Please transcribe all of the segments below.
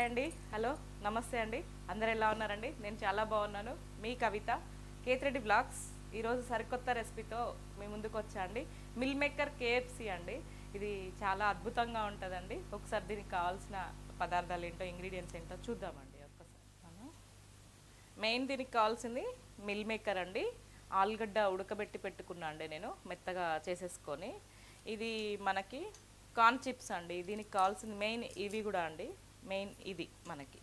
Hi అండి. Hello నమస్తే అండి. అందరు ఎలా ఉన్నారండి? నేను చాలా బాగున్నాను. మీ కవిత కేతిరెడ్డి బ్లాగ్స్. ఈరోజు సరికొత్త రెసిపీతో మీ ముందుకు వచ్చా అండి. మిల్ మేకర్ కేఎఫ్సి అండి. ఇది చాలా అద్భుతంగా ఉంటుందండి. ఒకసారి దీనికి కావాల్సిన పదార్థాలు ఏంటో ఇంగ్రీడియంట్స్ ఏంటో చూద్దామండి ఒక్కసారి. మెయిన్ దీనికి కావాల్సింది మిల్ మేకర్ అండి. ఆలుగడ్డ ఉడకబెట్టి పెట్టుకున్నా అండి నేను మెత్తగా చేసేసుకొని. ఇది మనకి కార్న్ చిప్స్ అండి. దీనికి కావాల్సింది మెయిన్ ఇవి కూడా అండి. మెయిన్ ఇది మనకి.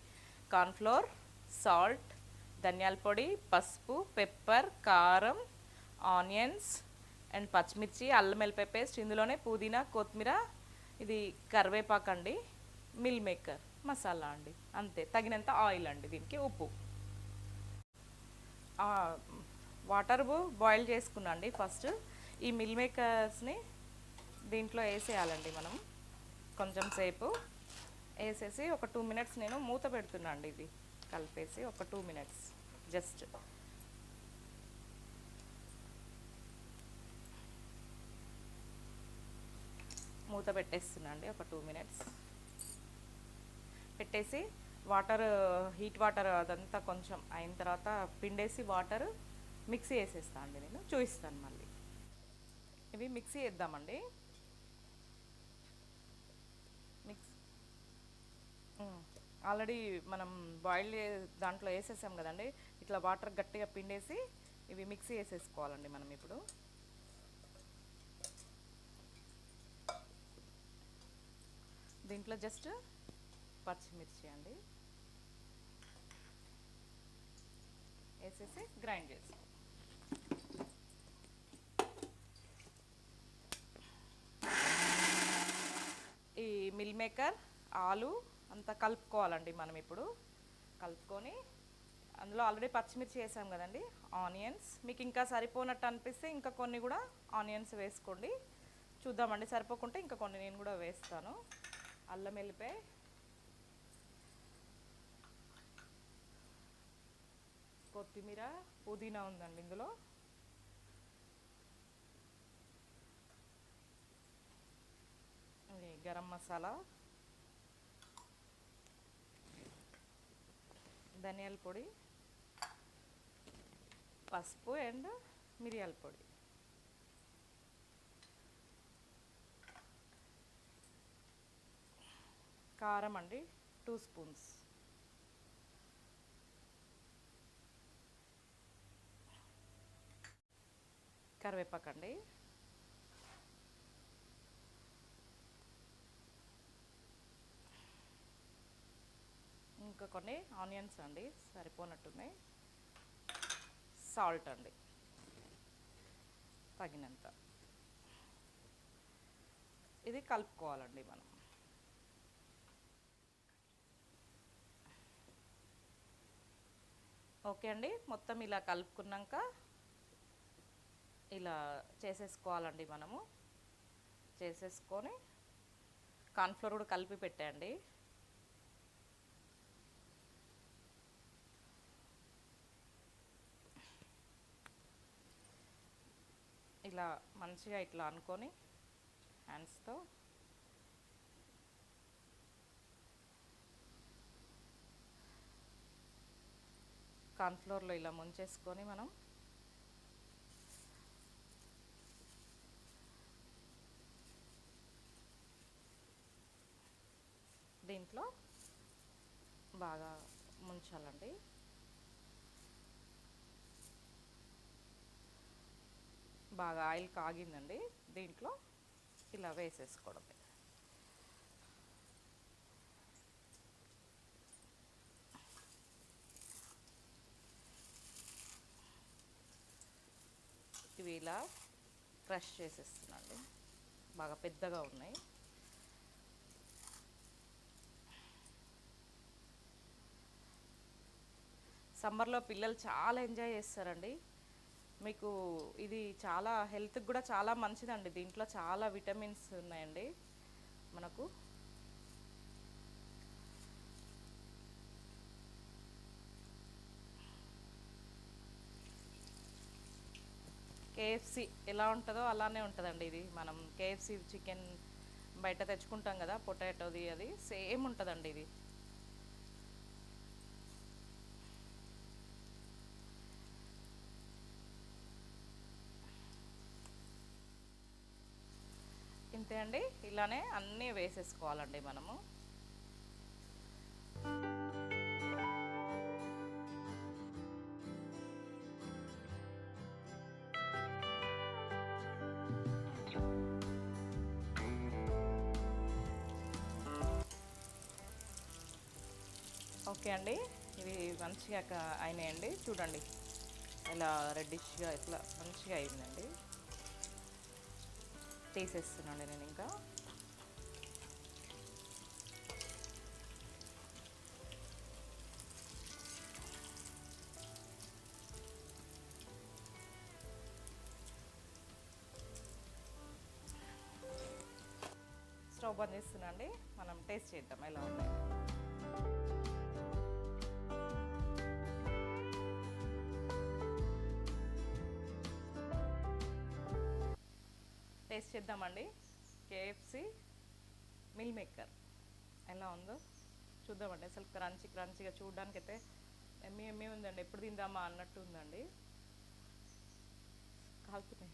కార్న్ఫ్లోర్ సాల్ట్ ధనియాల పొడి పసుపు పెప్పర్ కారం ఆనియన్స్ అండ్ పచ్చిమిర్చి అల్లం వెల్లిపాయ పేస్ట్ ఇందులోనే పుదీనా కొత్తిమీర ఇది కరివేపాకు అండి మిల్ మేకర్ మసాలా అండి. అంతే తగినంత ఆయిల్ అండి దీనికి ఉప్పు. వాటర్ బాయిల్ చేసుకున్నా అండి ఫస్ట్ ఈ మిల్ మేకర్స్ని దీంట్లో వేసేయాలండి మనం కొంచెం సేపు. వేసేసి ఒక టూ మినిట్స్ నేను మూత పెడుతున్నా అండి ఇది. కలిపేసి ఒక టూ మినిట్స్ జస్ట్ మూత పెట్టేస్తున్నా అండి ఒక టూ మినిట్స్ పెట్టేసి వాటర్ హీట్ వాటర్ అదంతా కొంచెం అయిన తర్వాత పిండేసి వాటర్ మిక్సీ వేసేస్తా అండి నేను. చూపిస్తాను మళ్ళీ. ఇవి మిక్సీ వేద్దామండి మిక్స్ ఆల్రెడీ మనం బాయిల్ దాంట్లో వేసేసాం కదండి. ఇట్లా వాటర్ గట్టిగా పిండేసి ఇవి మిక్సీ వేసేసుకోవాలండి మనం ఇప్పుడు. దీంట్లో జస్ట్ పచ్చిమిర్చి అండి. వేసేసి గ్రైండ్ చేసి ఈ మిల్ మేకర్ ఆలు అంతా కలుపుకోవాలండి మనం ఇప్పుడు. కలుపుకొని అందులో ఆల్రెడీ పచ్చిమిర్చి వేసాం కదండి ఆనియన్స్. మీకు ఇంకా సరిపోనట్టు అనిపిస్తే ఇంకా కొన్ని కూడా ఆనియన్స్ వేసుకోండి. చూద్దామండి సరిపోకుంటే ఇంకా కొన్ని నేను కూడా వేస్తాను. అల్లం వెళ్ళిపోయి కొత్తిమీర పుదీనా ఉందండి ఇందులో. గరం మసాలా. ధనియాల పొడి పసుపు అండ్ మిరియాల పొడి. కారం అండి టూ స్పూన్స్. కరివేపాకండి ఇంకా కొన్ని ఆనియన్స్ అండి సరిపోనట్టున్నాయి సాల్ట్ అండి తగినంత. ఇది కలుపుకోవాలండి మనం. ఓకే అండి మొత్తం ఇలా కలుపుకున్నాక ఇలా చేసేసుకోవాలండి మనము. చేసేసుకొని కార్న్ఫ్లోర్ కూడా కలిపి పెట్టండి. ఇట్లా మంచిగా ఇట్లా అనుకొని హ్యాండ్స్తో కార్న్ఫ్లోర్లో ఇలా ముంచేసుకొని మనం దీంట్లో బాగా ముంచాలండి. బాగా ఆయిల్ కాగిందండి. దీంట్లో ఇలా వేసేసుకోవడమే ఇవి ఇలా క్రష్ చేసేస్తున్నాండి బాగా పెద్దగా ఉన్నాయి. సమ్మర్లో పిల్లలు చాలా ఎంజాయ్ చేస్తారండి. మీకు ఇది చాలా హెల్త్కి కూడా చాలా మంచిదండి. దీంట్లో చాలా విటమిన్స్ ఉన్నాయండి మనకు. కేఎఫ్సి ఎలా ఉంటుందో అలానే ఉంటుందండి ఇది. మనం కేఎఫ్సి చికెన్ బయట తెచ్చుకుంటాం కదా పొటాటోది అది సేమ్ ఉంటుందండి ఇది. అంతే అండి. ఇలానే అన్నీ వేసేసుకోవాలండి మనము. ఓకే అండి. ఇవి మంచిగా అయినాయండి. చూడండి. ఇలా రెడ్డిష్గా ఇట్లా మంచిగా అయిందండి. తీసేస్తున్నాను నేను ఇంకా. స్టవ్ బంద్ చేస్తున్నాండి. మనం టేస్ట్ చేద్దాం ఎలా ఉన్నాయి. టేస్ట్ చేద్దామండి. KFC meal maker. ఎలా ఉందో చూద్దామండి. అసలు క్రంచి క్రంచిగా చూడడానికి అయితే ఎమ్మి ఎమ్మి ఉందండి. ఎప్పుడు తిందామా అన్నట్టు ఉందండి. కాలుతున్నాయి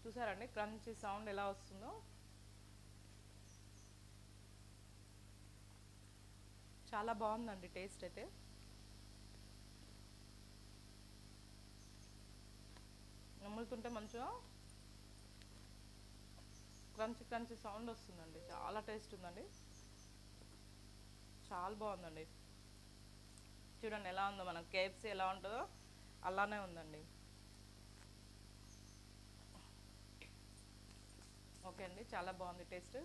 చూసారండి? క్రంచి సౌండ్ ఎలా వస్తుందో. చాలా బాగుందండి టేస్ట్ అయితే. నమ్ములుతుంటే మంచిగా క్రంచి క్రంచి సౌండ్ వస్తుందండి. చాలా టేస్ట్ ఉందండి. చాలా బాగుందండి. చూడండి ఎలా ఉందో మనం కేఎఫ్సీ ఎలా ఉంటుందో అలానే ఉందండి. ఓకే అండి చాలా బాగుంది టేస్ట్.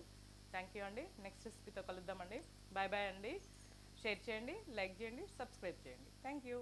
థ్యాంక్ యూ అండి. నెక్స్ట్ రెసిపీతో కలుద్దామండి. బాయ్ బాయ్ అండి. షేర్ చేయండి లైక్ చేయండి సబ్స్క్రైబ్ చేయండి. Thank you.